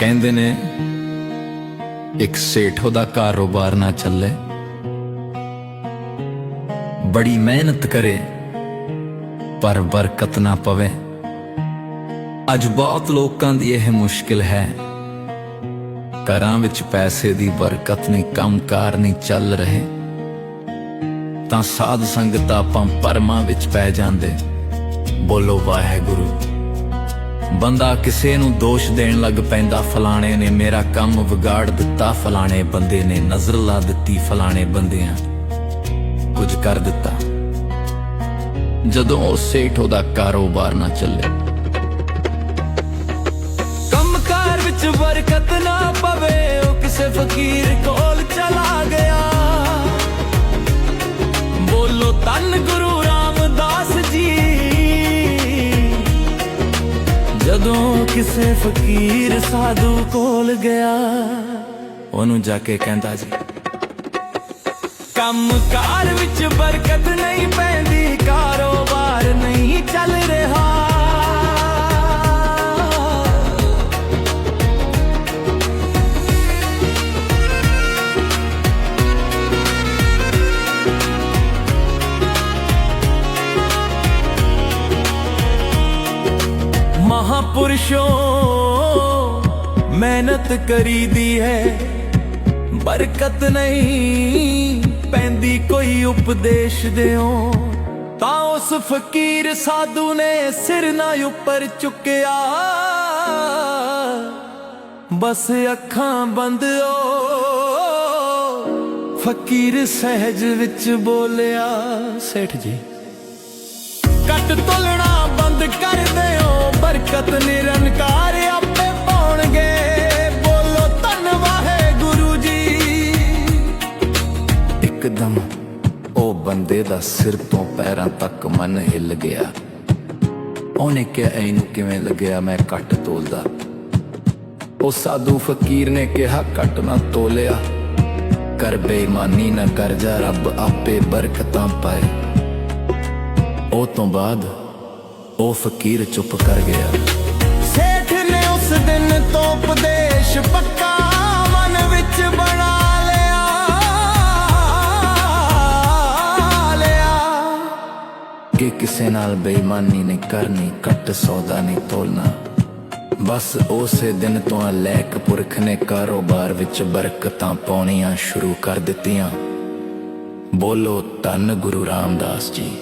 ਕਹਿੰਦੇ ਨੇ, ਇੱਕ ਸੇਠੋ ਦਾ ਕਾਰੋਬਾਰ ਨਾ ਚੱਲੇ। ਬੜੀ ਮਿਹਨਤ ਕਰੇ, ਪਰ ਬਰਕਤ ਨਾ ਪਵੇ। ਅੱਜ ਬਹੁਤ ਲੋਕਾਂ ਦੀ ਇਹ ਮੁਸ਼ਕਿਲ ਹੈ। ਘਰਾਂ ਵਿੱਚ ਪੈਸੇ ਦੀ ਬਰਕਤ ਨਹੀਂ, ਕੰਮਕਾਰ ਨਹੀਂ ਚੱਲ ਰਹੇ। ਤਾਂ ਸਾਧ ਸੰਗਤ ਆਪਾਂ ਪਰਮਾਂ ਵਿੱਚ ਪੈ ਜਾਂਦੇ। ਬੋਲੋ ਵਾਹਿਗੁਰੂ। ਬੰਦਾ ਕਿਸੇ ਨੂੰ ਦੋਸ਼ ਦੇਣ ਲੱਗ ਪੈਂਦਾ, ਫਲਾਣੇ ਨੇ ਮੇਰਾ ਕੰਮ ਵਿਗਾੜ ਦਿੱਤਾ, ਫਲਾਣੇ ਬੰਦੇ ਨੇ ਨਜ਼ਰ ਲਾ ਦਿੱਤੀ, ਫਲਾਣੇ ਬੰਦਿਆਂ ਕੁਝ ਕਰ ਦਿੱਤਾ। ਜਦੋਂ ਉਹ ਸੇਠ ਉਹਦਾ ਕਾਰੋਬਾਰ ਨਾ ਚੱਲੇ। ਕੰਮਕਾਰ ਵਿੱਚ ਬਰਕਤ ਨਾ ਪਵੇ, ਉਹ ਕਿਸੇ ਫਕੀਰ ਕੋਲ ਕਿਸੇ ਫਕੀਰ ਸਾਧੂ ਕੋਲ ਗਿਆ। ਉਹਨੂੰ ਜਾ ਕੇ ਕਹਿੰਦਾ ਜੀ ਕੰਮ ਕਾਰ ਵਿੱਚ ਬਰਕਤ ਨਹੀਂ ਪੈਂਦੀ, ਕਾਰੋਬਾਰ ਨਹੀਂ ਚੱਲ ਰਿਹਾ ਮਹਾਪੁਰਸ਼ੋਂ ਮਿਹਨਤ ਕਰੀਦੀ ਹੈ। ਬਰਕਤ ਨਹੀਂ ਪੈਂਦੀ ਕੋਈ ਉਪਦੇਸ਼ ਦਿਓ। ਤਾਂ ਉਸ ਫਕੀਰ ਸਾਧੂ ਨੇ ਸਿਰ ਨਾ ਉੱਪਰ ਚੁੱਕਿਆ। ਬਸ ਅੱਖਾਂ ਬੰਦ ਓ ਫਕੀਰ ਸਹਿਜ ਵਿੱਚ ਬੋਲਿਆ, ਸੇਠ ਜੀ। ਕੱਟ ਤੋਲਣਾ ਬੰਦ ਕਰ ਇੱਕਦਮ ਉਹ ਬੰਦੇ ਦਾ ਸਿਰ ਤੋਂ ਪੈਰਾਂ ਤੱਕ ਮਨ ਹਿੱਲ ਗਿਆ। ਉਹਨੇ ਕਿਹਾ, ਇਹਨੂੰ ਕਿਵੇਂ ਲੱਗਿਆ? ਮੈਂ ਕੱਟ ਤੋਲਦਾ। ਉਹ ਸਾਧੂ ਫਕੀਰ ਨੇ ਕਿਹਾ ਕੱਟ ਨਾ ਤੋਲਿਆ ਕਰ, ਬੇਈਮਾਨੀ ਨਾ ਕਰ, ਜਾ ਰੱਬ ਆਪੇ ਬਰਕਤਾਂ ਪਾਏ। ਉਹ ਤੋਂ ਬਾਅਦ ਉਹ ਫਕੀਰ ਚੁੱਪ ਕਰ ਗਿਆ। ਸੇਠ ਨੇ ਉਸ ਦਿਨ ਤੋਂ ਕਿਸੇ ਨਾਲ ਬੇਈਮਾਨੀ ਨਹੀਂ ਕਰਨੀ ਕੱਟ ਸੌਦਾ ਨਹੀਂ ਤੋਲਣਾ। ਬਸ ਉਸੇ ਦਿਨ ਤੋਂ ਲੈਕ ਪੁਰਖ ਨੇ ਕਾਰੋਬਾਰ ਵਿੱਚ ਬਰਕਤਾਂ ਪਾਉਣੀਆਂ ਸ਼ੁਰੂ ਕਰ ਦਿੱਤੀਆਂ। ਬੋਲੋ ਧੰਨ ਗੁਰੂ ਰਾਮਦਾਸ ਜੀ।